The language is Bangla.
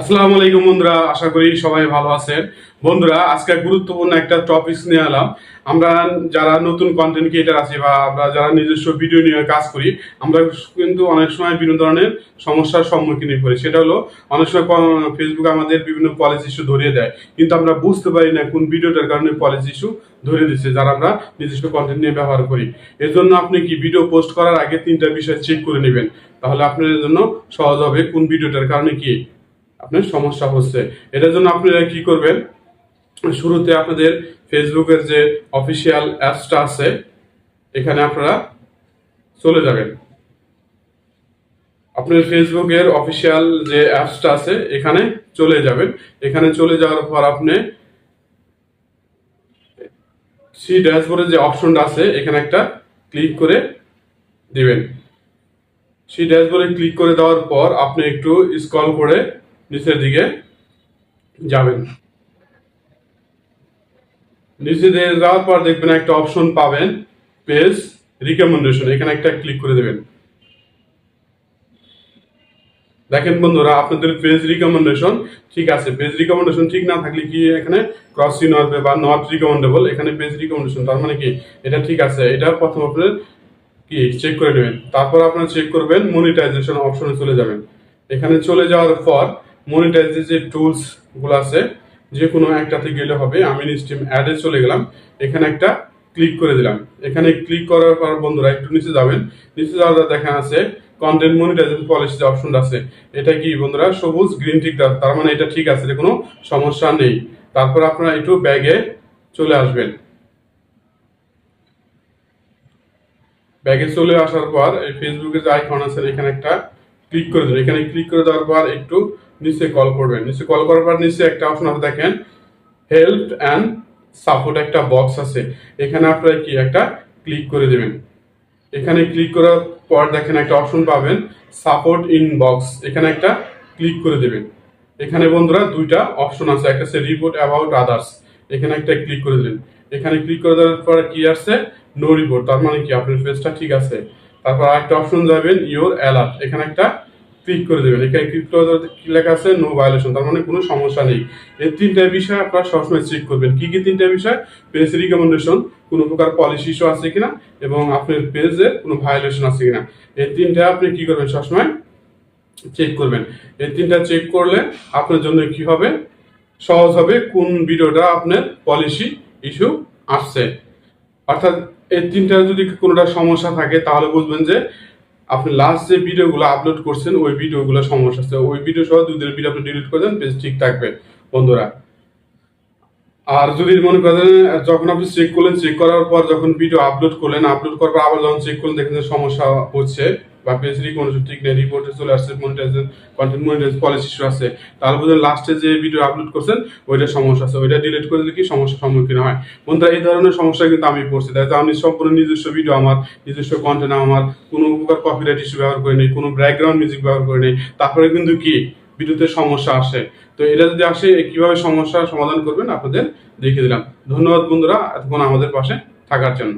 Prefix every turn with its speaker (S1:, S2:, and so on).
S1: আসসালামু আলাইকুম বন্ধুরা, আশা করি সবাই ভালো আছেন। বন্ধুরা, আজকে গুরুত্বপূর্ণ একটা টপিক নিয়ে এলাম। আমরা যারা নতুন কন্টেন্ট ক্রিয়েটার আছি বা আমরা যারা নিজস্ব ভিডিও নিয়ে কাজ করি, আমরা কিন্তু অনেক সময় বিভিন্ন ধরনের সমস্যার সম্মুখীন পড়ি সেটা হলো, অনেক সময় ফেসবুক আমাদের বিভিন্ন পলিসি ইস্যু ধরিয়ে দেয়। কিন্তু আমরা বুঝতে পারি না কোন ভিডিওটার কারণে পলিসি ইস্যু ধরে দিচ্ছে, যারা আমরা নিজস্ব কন্টেন্ট নিয়ে ব্যবহার করি। এর জন্য আপনি কি ভিডিও পোস্ট করার আগে তিনটা বিষয় চেক করে নেবেন? তাহলে আপনার জন্য সহজ হবে কোন ভিডিওটার কারণে কি। আপনার সমস্যা হচ্ছে। এটার জন্য আপনারা কি করবেন? শুরুতে আপনাদের ফেসবুকের যে অফিসিয়াল অ্যাপসটা আছে, এখানে আপনারা চলে যাবেন। আপনার ফেসবুকের অফিসিয়াল যে অ্যাপসটা আছে, এখানে চলে যাবেন। এখানে চলে যাওয়ার পর আপনি সি ড্যাশবোর্ডের যে অপশনটা আছে, এখানে একটা ক্লিক করে দিবেন। সেই ড্যাশবোর্ডে ক্লিক করে দেওয়ার পর আপনি একটু স্ক্রল করে নিচের দিকে যাবেন। নিচে যাওয়ার পর দেখবেন একটা অপশন পাবেন পেজ রিকমেন্ডেশন এখানে একটা ক্লিক করে দেবেন। দেখেন বন্ধুরা, আপনাদের পেজ রিকমেন্ডেশন ঠিক আছে। পেজ রিকমেন্ডেশন ঠিক না থাকলে কি এখানে ক্রস চিহ্ন আসবে বা নট রিকমেন্ডেবল এখানে পেজ রিকমেন্ডেশন তার মানে কি? এটা ঠিক আছে। এটা প্রথম আপনার কি চেক করে নেবেন। তারপর আপনারা চেক করবেন মনিটাইজেশন অপশনে চলে যাবেন। এখানে চলে যাওয়ার পর মনিটাইজের যে টুলসগুলো আছে যে কোনো একটাতে গেলে হবে। আমি স্টিম অ্যাডে চলে গেলাম। এখানে একটা ক্লিক করে দিলাম। এখানে ক্লিক করার পর বন্ধুরা একটু নিচে যাবেন। নিচে যাওয়ার দেখা আছে কন্টেন্ট মনিটাইজেশন পলিসি যে অপশন আছে, এটা কি বন্ধুরা? সবুজ গ্রিন টিক তার মানে এটা ঠিক আছে কোনো সমস্যা নেই। তারপর আপনারা একটু ব্যাগে চলে আসবেন। ব্যাগে চলে আসার পর এই ফেসবুকে যে আইকন আছে, এখানে একটা ক্লিক করে দেবেন এখানে ক্লিক করে দেওয়ার পর একটু নিচে কল করবেন। নিচে কল করার পর নিচে একটা অপশন আছে, দেখেন হেল্প অ্যান্ড সাপোর্ট একটা বক্স আছে। এখানে আপনারা কি একটা ক্লিক করে দেবেন। এখানে ক্লিক করার পর দেখেন একটা অপশন পাবেন সাপোর্ট ইন বক্স এখানে একটা ক্লিক করে দেবেন। এখানে বন্ধুরা দুইটা অপশন আছে, একটা আছে রিপোর্ট অ্যাবাউট আদার্স এখানে একটা ক্লিক করে দিলেন। এখানে ক্লিক করে দেওয়ার পর কি আসছে? নো রিপোর্ট তার মানে কি? আপনার ফেসটা ঠিক আছে। তারপর আরেকটা অপশন যাবেন ইওর অ্যালার্ট এখানে একটা ক্লিক করে দেবেন এখানে ক্লিক করে লেখা আছে নো ভায়োলেশন তার মানে কোনো সমস্যা নেই। এই তিনটা বিষয় আপনারা সবসময় চেক করবেন। কি কি তিনটা বিষয়? পেজ রিকমেন্ডেশন কোনো প্রকার পলিসি ইস্যু আছে কিনা? এবং আপনার পেজে কোনো ভায়োলেশন আছে কিনা? এই তিনটা আপনি কি করবেন? সবসময় চেক করবেন। এই তিনটা চেক করলে আপনার জন্য কি হবে? সহজ হবে কোন ভিডিওটা আপনার পলিসি ইস্যু আসছে। অর্থাৎ এই তিনটা যদি কোনোটা সমস্যা থাকে, তাহলে বুঝবেন যে আপনি লাস্ট যে ভিডিওগুলো আপলোড করছেন, ওই ভিডিওগুলো সমস্যা আছে। ওই ভিডিও সহ দুদিনের ভিডিও আপনি ডিলিট করে দেন পেজ ঠিক থাকবে। বন্ধুরা আর যদি মনে করেন, যখন আপনি চেক করলেন চেক করার পর যখন ভিডিও আপলোড করলেন আপলোড করার পর আবার যখন চেক করলেন দেখেন যে সমস্যা হচ্ছে বা পেজ রিকমেন্ডেশন ঠিক নেই রিপোর্টে চলে আসছে monetization content monetize policy issue আছে। তাহলে বুঝলেন লাস্টে যে ভিডিও আপলোড করছেন, ওইটা সমস্যা আছে। ওইটা ডিলিট করে দিলে কি সমস্যার সম্মুখীন হয়? বন্ধুরা, এই ধরনের সমস্যা কিন্তু আমি পড়ছি। তাই আমি সম্পূর্ণ নিজস্ব ভিডিও আমার, নিজস্ব কন্টেন্ট আমার, কোনো প্রকার কপিরাইট ইস্যু ব্যবহার করে নেই, কোনো ব্যাকগ্রাউন্ড মিউজিক ব্যবহার করে নেই। তারপরে কিন্তু কি? ভিডিওতে সমস্যা আসে। তো এটা যদি আসে কীভাবে সমস্যার সমাধান করবেন আপনাদের দেখিয়ে দিলাম। ধন্যবাদ বন্ধুরা, এতক্ষণ আমাদের পাশে থাকার জন্য।